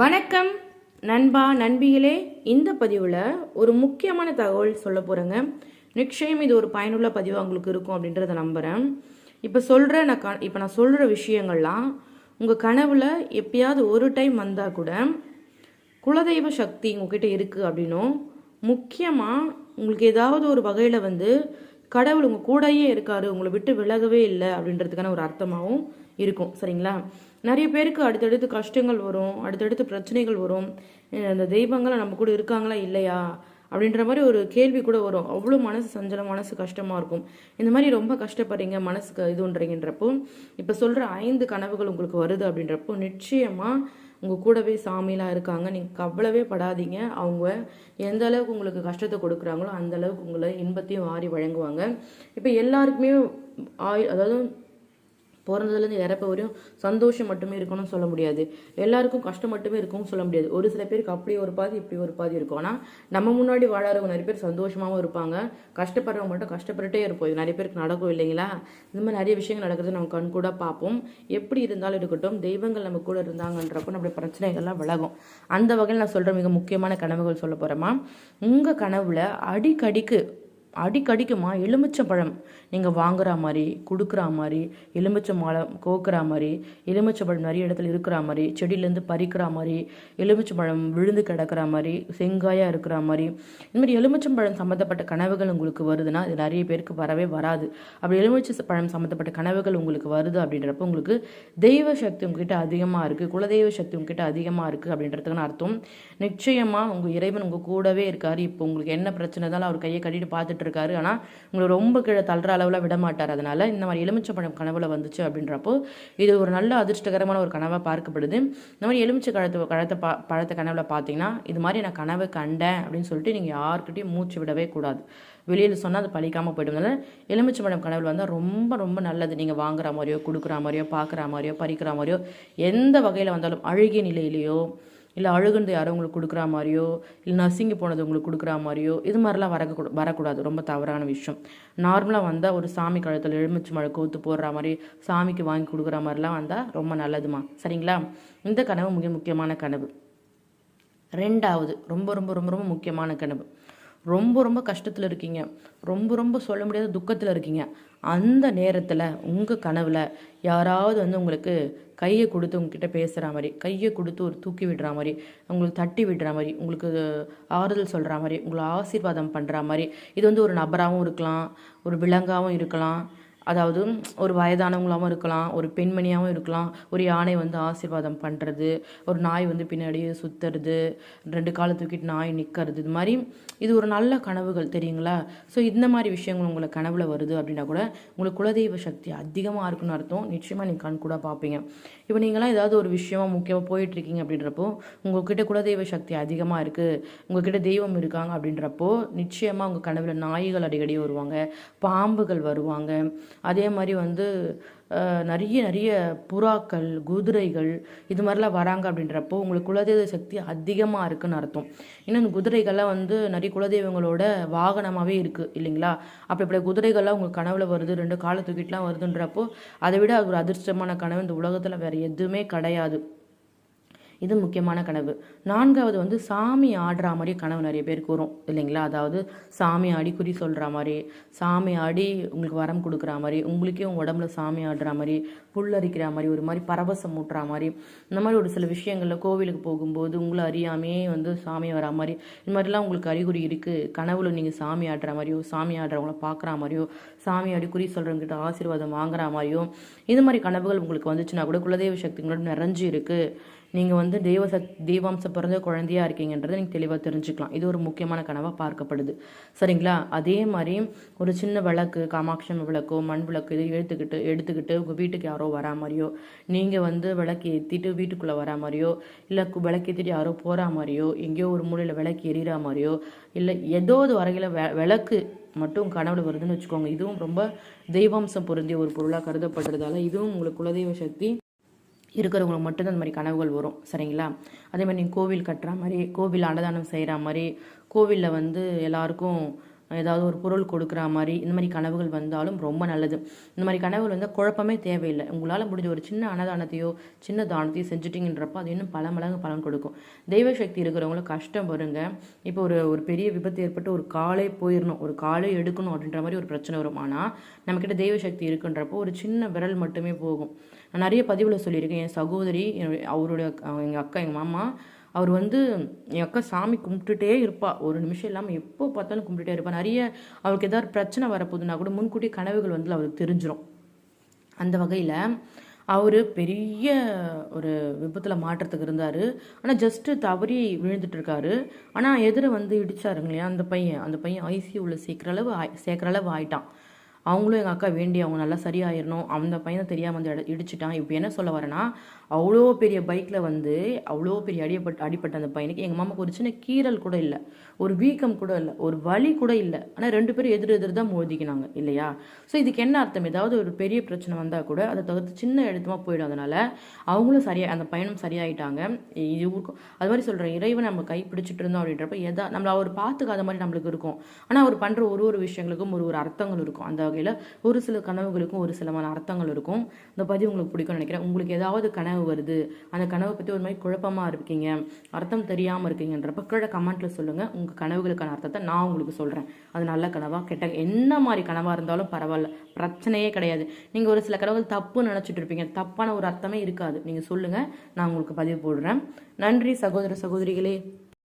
வணக்கம் நண்பா நண்பிகளே. இந்த பதிவில் ஒரு முக்கியமான தகவல் சொல்ல போகிறேங்க நிச்சயம் இது ஒரு பயனுள்ள பதிவாக உங்களுக்கு இருக்கும் அப்படின்றத நம்புகிறேன் இப்போ சொல்கிற நான் க இப்போ நான் சொல்கிற விஷயங்கள்லாம் உங்கள் கனவில் எப்பயாவது ஒரு டைம் வந்தால் கூட குலதெய்வ சக்தி உங்ககிட்ட இருக்குது அப்படின்னும் முக்கியமாக உங்களுக்கு ஏதாவது ஒரு வகையில் வந்து கடவுள் உங்கள் கூடயே இருக்காரு உங்களை விட்டு விலகவே இல்லை அப்படின்றதுக்கான ஒரு அர்த்தமாகவும் இருக்கும். சரிங்களா? நிறைய பேருக்கு அடுத்தடுத்து கஷ்டங்கள் வரும் அடுத்தடுத்து பிரச்சனைகள் வரும். அந்த தெய்வங்களை நம்ம கூட இருக்காங்களா இல்லையா? அப்படின்ற மாதிரி ஒரு கேள்வி கூட வரும். அவ்வளோ மனசு சஞ்சலம் மனசு கஷ்டமாக இருக்கும். இந்த மாதிரி ரொம்ப கஷ்டப்படுறீங்க மனசுக்கு இதுன்றீங்கன்றப்போ இப்போ சொல்கிற ஐந்து கனவுகள் உங்களுக்கு வருது அப்படின்றப்போ நிச்சயமாக உங்கள் கூடவே சாமிலாம் இருக்காங்க. நீங்கள் கவலவே படாதீங்க. அவங்க எந்த அளவுக்கு உங்களுக்கு கஷ்டத்தை கொடுக்குறாங்களோ அந்த அளவுக்கு உங்களை இன்பத்தையும் ஆறி வழங்குவாங்க. இப்போ எல்லாருக்குமே ஆய் அதாவது பிறந்ததுலேருந்து இறப்ப வரையும் சந்தோஷம் மட்டுமே இருக்கணும்னு சொல்ல முடியாது. எல்லாருக்கும் கஷ்டம் மட்டுமே இருக்கும்னு சொல்ல முடியாது. ஒரு சில பேருக்கு அப்படி ஒரு பாதி இப்படி ஒரு பாதி இருக்கும். ஆனால் நம்ம முன்னாடி வாழறவங்க நிறைய பேர் சந்தோஷமாகவும் இருப்பாங்க. கஷ்டப்படுறவங்க மட்டும் கஷ்டப்பட்டுட்டே இருப்போம். இது நிறைய பேருக்கு நடக்கும் இல்லைங்களா? இந்த மாதிரி நிறைய விஷயங்கள் நடக்கிறது நம்ம கண் கூட பார்ப்போம். எப்படி இருந்தாலும் இருக்கட்டும் தெய்வங்கள் நம்ம கூட இருந்தாங்கன்றப்போ நம்மளுடைய பிரச்சனைகள்லாம் விலகும். அந்த வகையில் நான் சொல்கிற மிக முக்கியமான கனவுகள் சொல்ல போகிறேம்மா உங்கள் கனவில் அடிக்கடிக்கு அடிக்கடிக்குமா எலுமிச்சம்பழம் நீங்கள் வாங்குற மாதிரி கொடுக்குற மாதிரி எலுமிச்சம்பழம் கோக்குற மாதிரி எலுமிச்சம்பழம் நிறைய இடத்துல இருக்கிற மாதிரி செடியிலேருந்து பறிக்கிற மாதிரி எலுமிச்சம்பழம் விழுந்து கிடக்கிற மாதிரி செங்காயாக இருக்கிற மாதிரி. இந்த மாதிரி எலுமிச்சம்பழம் சம்மந்தப்பட்ட கனவுகள் உங்களுக்கு வருதுன்னா இது நிறைய பேருக்கு வரவே வராது. அப்படி எலுமிச்சை பழம் சம்மந்தப்பட்ட கனவுகள் உங்களுக்கு வருது அப்படின்றப்ப உங்களுக்கு தெய்வ சக்தி உங்ககிட்ட அதிகமாக இருக்குது குலதெய்வ சக்தி உங்ககிட்ட அதிகமாக இருக்குது அப்படின்றதுக்கான அர்த்தம். நிச்சயமாக உங்கள் இறைவன் உங்கள் கூடவே இருக்கார். இப்போ உங்களுக்கு என்ன பிரச்சனை இருந்தாலும் அவர் கையை கட்டிட்டு பார்த்துட்டு இருக்காரு. ஆனால் உங்களை ரொம்ப கீழே தள்ளுற அளவில் விட மாட்டார். அதனால் இந்த மாதிரி எலுமிச்சை பழம் கனவுல வந்துச்சு அப்படின்றப்போ இது ஒரு நல்ல அதிர்ஷ்டகரமான ஒரு கனவாக பார்க்கப்படுது. இந்த மாதிரி எலுமிச்சை கழத்து கழத்தை பா பழத்தை கனவுல பார்த்தீங்கன்னா இது மாதிரி நான் கனவை கண்டேன் அப்படின்னு சொல்லிட்டு நீங்கள் யாருக்கிட்டையும் மூச்சு விடவே கூடாது. வெளியில் சொன்னால் அது பழிக்காமல் போய்டும். எலுமிச்சை பழம் கனவு வந்தால் ரொம்ப ரொம்ப நல்லது. நீங்கள் வாங்குற மாதிரியோ கொடுக்குற மாதிரியோ பார்க்குற மாதிரியோ பறிக்கிற மாதிரியோ எந்த வகையில் வந்தாலும் அழுகிய நிலையிலையோ இல்லை அழுகுந்து யாரோ உங்களுக்கு கொடுக்குற மாதிரியோ இல்லை நர்சிங்கு போனது உங்களுக்கு கொடுக்குற மாதிரியோ இது மாதிரிலாம் வரக்கூட வரக்கூடாது. ரொம்ப தவறான விஷயம். நார்மலாக வந்தால் ஒரு சாமி கழுத்தில் எலுமிச்சு மழை கோத்து போடுற மாதிரி சாமிக்கு வாங்கி கொடுக்குற மாதிரிலாம் வந்தால் ரொம்ப நல்லதுமா சரிங்களா? இந்த கனவு மிக முக்கியமான கனவு. ரெண்டாவது ரொம்ப ரொம்ப ரொம்ப ரொம்ப முக்கியமான கனவு. ரொம்ப ரொம்ப கஷ்டத்தில் இருக்கீங்க. ரொம்ப ரொம்ப சொல்ல முடியாத துக்கத்தில் இருக்கீங்க. அந்த நேரத்தில் உங்கள் கனவில் யாராவது வந்து உங்களுக்கு கையை கொடுத்து உங்ககிட்ட பேசுகிற மாதிரி கையை கொடுத்து ஒரு தூக்கி விடுற மாதிரி உங்களுக்கு தட்டி விடுற மாதிரி உங்களுக்கு ஆறுதல் சொல்கிற மாதிரி உங்களை ஆசீர்வாதம் பண்ணுற மாதிரி இது வந்து ஒரு நபராகவும் இருக்கலாம் ஒரு விலங்காகவும் இருக்கலாம். அதாவது ஒரு வயதானவங்களாகவும் இருக்கலாம் ஒரு பெண்மணியாகவும் இருக்கலாம் ஒரு யானை வந்து ஆசீர்வாதம் பண்ணுறது ஒரு நாய் வந்து பின்னாடியே சுற்றுறது ரெண்டு காலை தூக்கிட்டு நாய் நிற்கிறது இது மாதிரி இது ஒரு நல்ல கனவுகள் தெரியுங்களா? ஸோ இந்த மாதிரி விஷயங்கள் உங்களுக்கு கனவில் வருது அப்படின்னா கூட உங்களுக்கு குலதெய்வ சக்தி அதிகமாக இருக்குன்னு அர்த்தம். நிச்சயமாக நீங்கள் கண் கூட பார்ப்பீங்க. இப்போ நீங்களாம் ஏதாவது ஒரு விஷயமா முக்கியமாக போயிட்டுருக்கீங்க அப்படின்றப்போ உங்கள்கிட்ட குலதெய்வ சக்தி அதிகமாக இருக்குது உங்ககிட்ட தெய்வம் இருக்காங்க அப்படின்றப்போ நிச்சயமாக உங்கள் கனவில் நாய்கள் அடிக்கடி வருவாங்க பாம்புகள் வருவாங்க அதே மாதிரி வந்து நிறைய நிறைய புறாக்கள் குதிரைகள் இது மாதிரிலாம் வராங்க அப்படின்றப்போ உங்களுக்கு குலதெய்வ சக்தி அதிகமாக இருக்குன்னு அர்த்தம். இன்னும் இந்த குதிரைகள்லாம் வந்து நிறைய குலதெய்வங்களோட வாகனமாகவே இருக்குது இல்லைங்களா? அப்படி இப்படி குதிரைகள்லாம் உங்கள் கனவில் வருது ரெண்டு காலை தூக்கிட்டுலாம் வருதுன்றப்போ அதை விட அது ஒரு அதிர்ஷ்டமான கனவு. இந்த உலகத்தில் வேறு எதுவுமே கிடையாது. இது முக்கியமான கனவு. நான்காவது வந்து சாமி ஆடுற மாதிரி கனவு நிறைய பேருக்கு வரும் இல்லைங்களா? அதாவது சாமி ஆடி குறி சொல்கிற மாதிரி சாமி ஆடி உங்களுக்கு வரம் கொடுக்குற மாதிரி உங்களுக்கே உங்கள் உடம்புல சாமி ஆடுற மாதிரி புல்லரிக்கிற மாதிரி ஒரு மாதிரி பரவசம் ஊட்டுற மாதிரி இந்த மாதிரி ஒரு சில விஷயங்களில் கோவிலுக்கு போகும்போது உங்களை அறியாமையே வந்து சாமி வர மாதிரி இந்த மாதிரிலாம் உங்களுக்கு அறிகுறி இருக்குது கனவுல நீங்கள் சாமி ஆடுற மாதிரியோ சாமி ஆடுறவங்கள பார்க்குற மாதிரியோ சாமி ஆடி குறி சொல்கிறவங்ககிட்ட ஆசீர்வாதம் வாங்குற மாதிரியோ இது மாதிரி கனவுகள் உங்களுக்கு வந்துச்சுன்னா கூட குலதெய்வ சக்திங்களோட நிறைஞ்சு இருக்குது நீங்கள் வந்து தெய்வ சக் தெய்வாம்ச பிறந்த குழந்தையா இருக்கீங்கன்றதை நீங்கள் தெளிவாக தெரிஞ்சுக்கலாம். இது ஒரு முக்கியமான கனவாக பார்க்கப்படுது. சரிங்களா? அதே மாதிரி ஒரு சின்ன விளக்கு காமாட்சி விளக்கோ மண் விளக்கு இதை எடுத்துக்கிட்டு எடுத்துக்கிட்டு உங்கள் வீட்டுக்கு யாரோ வரா மாதிரியோ நீங்கள் வந்து விளக்கு ஏற்றிட்டு வீட்டுக்குள்ளே வரா மாதிரியோ இல்லை விளக்கு ஏற்றிட்டு யாரோ போகிற மாதிரியோ எங்கேயோ ஒரு மூலையில் விளக்கு எரியிற மாதிரியோ இல்லை ஏதோ ஒரு வரையில் வெ விளக்கு மட்டும் கனவுல வருதுன்னு வச்சுக்கோங்க. இதுவும் ரொம்ப தெய்வாம்சம் பொருந்திய ஒரு பொருளாக கருதப்படுறதால இதுவும் உங்களுக்கு குலதெய்வ சக்தி இருக்கிறவங்களுக்கு மட்டும்தான் அந்த மாதிரி கனவுகள் வரும் சரிங்களா? அதே மாதிரி நீங்கள் கோவில் கட்டுற மாதிரி கோவில் அன்னதானம் செய்கிற மாதிரி கோவிலில் வந்து எல்லாருக்கும் ஏதாவது ஒரு பொருள் கொடுக்குற மாதிரி இந்த மாதிரி கனவுகள் வந்தாலும் ரொம்ப நல்லது. இந்த மாதிரி கனவுகள் வந்து குழப்பமே தேவையில்லை. உங்களால் முடிஞ்ச ஒரு சின்ன அன்னதானத்தையோ சின்ன தானத்தையோ செஞ்சுட்டிங்கன்றப்போ அது இன்னும் பல மடங்கு பலன் கொடுக்கும். தெய்வ சக்தி இருக்கிறவங்களும் கஷ்டம் வருங்க. இப்போ ஒரு ஒரு பெரிய விபத்து ஏற்பட்டு ஒரு காலே போயிடணும் ஒரு காலே எடுக்கணும் அப்படின்ற மாதிரி ஒரு பிரச்சனை வரும். ஆனால் நம்மக்கிட்ட தெய்வ சக்தி இருக்குன்றப்போ ஒரு சின்ன விரல் மட்டுமே போகும். நான் நிறைய பதிவில் சொல்லியிருக்கேன். என் சகோதரி என்னுடைய- அவருடைய எங்கள் அக்கா எங்கள் மாமா அவர் வந்து என் அக்கா சாமி கும்பிட்டுட்டே இருப்பா. ஒரு நிமிஷம் இல்லாமல் எப்போ பார்த்தாலும் கும்பிட்டுட்டே இருப்பா. நிறைய அவருக்கு ஏதாவது பிரச்சனை வரப்போகுதுன்னா கூட முன்கூட்டி கனவுகள் வந்து அவருக்கு தெரிஞ்சிடும் அந்த வகையில் அவர் பெரிய ஒரு விபத்தில் மாற்றத்துக்கு இருந்தார். ஆனால் ஜஸ்ட்டு தவறி விழுந்துட்டு இருக்காரு. ஆனால் எதிர வந்து இடிச்சாருங்க இல்லையா அந்த பையன். அந்த பையன் ஐசியூவில் சேர்க்குற அளவு சேர்க்குற அளவு ஆயிட்டான். அவங்களும் எங்கள் அக்கா வேண்டி அவங்க நல்லா சரியாயிடணும் அந்த பையனை தெரியாமல் வந்து இட- இடிச்சிட்டான். இப்போ என்ன சொல்ல வரேன்னா அவ்வளோ பெரிய பைக்கில் வந்து அவ்வளோ பெரிய அடியப்பட்டு அடிப்பட்ட அந்த பையனுக்கு எங்கள் மாமாக்கு ஒரு சின்ன கீறல் கூட இல்லை. ஒரு வீக்கம் கூட இல்லை. ஒரு வலி கூட இல்லை. ஆனால் ரெண்டு பேரும் எதிர் எதிர் தான் மோதிக்கினாங்க இல்லையா? ஸோ இதுக்கு என்ன அர்த்தம்? ஏதாவது ஒரு பெரிய பிரச்சனை வந்தால் கூட அதை தவிர்த்து சின்ன எழுத்துமா போயிடும். அதனால அவங்களும் சரியா அந்த பையனும் சரியாயிட்டாங்க. இது அது மாதிரி சொல்கிறேன் இறைவன் நம்ம கை பிடிச்சிட்டு இருந்தோம் அப்படின்றப்ப எதா நம்மளை அவர் பார்த்துக்காத மாதிரி நம்மளுக்கு இருக்கும். ஆனால் அவர் பண்ணுற ஒரு ஒரு விஷயங்களுக்கும் ஒரு ஒரு அர்த்தங்கள் இருக்கும். அந்த வகையில் ஒரு சில கனவுகளுக்கும் ஒரு சிலமான அர்த்தங்கள் இருக்கும். இந்த பதிவு உங்களுக்கு பிடிக்கும்னு நினைக்கிறேன். உங்களுக்கு ஏதாவது கனவு வருது அந்த கனவை பற்றி ஒரு மாதிரி குழப்பமாக இருக்கீங்க அர்த்தம் தெரியாமல் இருக்கீங்கன்றப்ப கீழே கமெண்ட்ல சொல்லுங்கள் உங்கள் கனவுகளுக்கான அர்த்தத்தை நான் உங்களுக்கு சொல்கிறேன் அது நல்ல கனவாக கெட்ட என்ன மாதிரி கனவாக இருந்தாலும் பரவாயில்ல. பிரச்சனையே கிடையாது. நீங்கள் ஒரு சில கனவுகள் தப்பு நினச்சிட்டு இருப்பீங்க. தப்பான ஒரு அர்த்தமே இருக்காது. நீங்கள் சொல்லுங்கள் நான் உங்களுக்கு பதிவு போடுறேன். நன்றி சகோதர சகோதரிகளே.